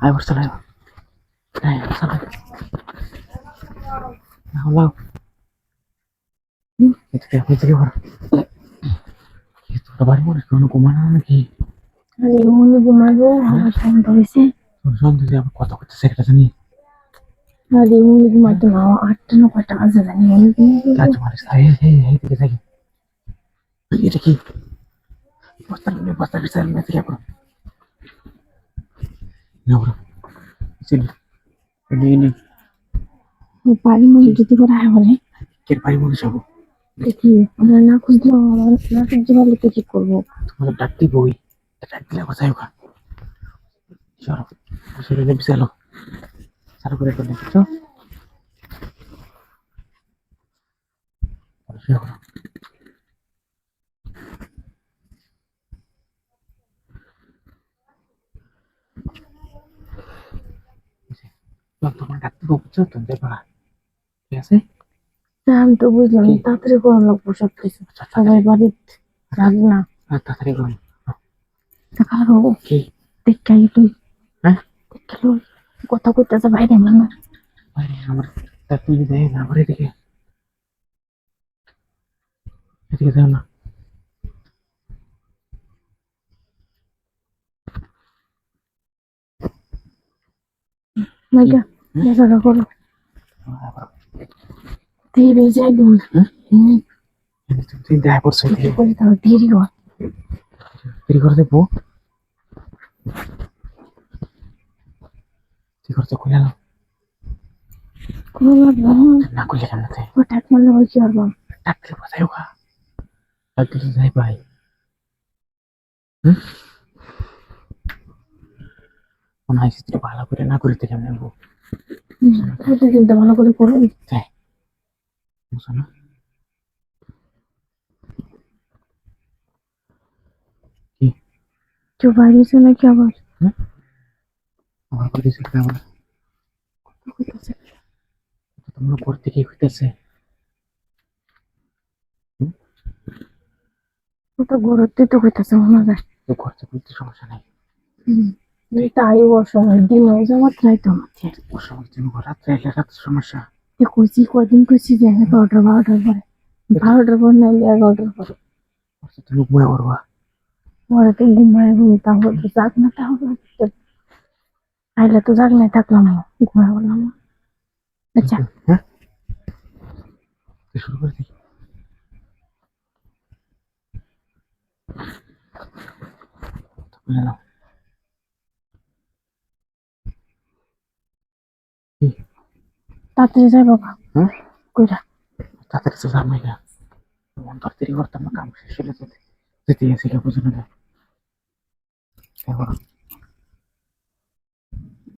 আয় বসতে লাগে হ্যাঁ বসতে লাগে হলো এদিকে এদিকে বড় তোর বাড়ি মনে কোনো ঘুমানো নাকি? আরে মনে ঘুমাবো আমার শান্ত হয়েছে। তোর সন্ধ্যে আবার কথা করতেছে একটা জানি। আরে মনে ঘুমাতো না আটটা না কটা বাজে জানি কাজ মারিস এই এই এই দিকে থাকি। এটা কি? বস্তা নিয়ে বস্তা বিচার নিয়ে থেকে বড় না বড় চল নিয়ে নি বাড়ি মনে যদি করে আয় বলে কে বাড়ি মনে সব দেখি আমরা না খুঁজলে আমার না খুঁজতে পারলে তো কি করব তোমাদের ডাকতে বই ডাক দিলে কোথায় ওখা চলো শরীরে বিশালো সারা করে করলে বুঝছ শুয়ে পড়ো। চল, তোমার ডাকতে বুঝছ তুমি দেখবা ঠিক আছে আমি তো বুঝলাম তাড়াতাড়ি করে লাগবো সব কিছু। সবাই বাড়িতে রাখবে না। তাড়াতাড়ি করুন দেখারো কি দেখাই তুই। হ্যাঁ? দেখাল কথা কইতেছে বাইরে মানুষ আরে আমার। তাড়াতাড়ি দেয় না আমার এদিকে। এদিকে যাও না। মাইকা দেখাটা করো। ধীরে যাই তুমি তুমি দেখা করছ এদিকে করে দেরি দেরি করে দেখব কি করতে কোনো লাগবে না খুলে কেন তে হঠাৎ মনে হয় কি করব ডাকলে কোথায় ওখা ডাকলে তো যাই পাই হুম? মনে হয় ভালো করে না করিতে কেমন নেব তাহলে ভালো করে করো তাই বুঝো না। কেউ বাইরে নাকি আবার? আমার করে দিয়েছে তোমরা করতে কি হইতেছে ওটা গরতে তো কইতাছে মনে হয়। তো সমস্যা নাই। হুম। তাই ওর সময় দিন হয়ে যাওয়ার তাই তো আমাকে ওর সময় তুমি রাত্রে এলে রাত্রে সমস্যা। এ কইছি কদিন কইছি যে এগারোটা বারোটার পরে। বারোটার পর নাইলে এগারোটার পরে। ওর সাথে তুমি ঘুমায় করবা পরে তো ঘুমায় ঘুমি তাহলে তো যাক না তাহলে। আইলে তো যাক নাই থাকলাম ঘুমায় বললাম আচ্ছা। হ্যাঁ? শুরু করে দেখি বুঝে তাড়াতাড়ি যাই বাবা। হ্যাঁ কইরা। তাড়াতাড়ি তো জানবাই না মন তাড়াতাড়ি করতাম কাম শেষ হলে যেতে যেতে গেছে বুঝে না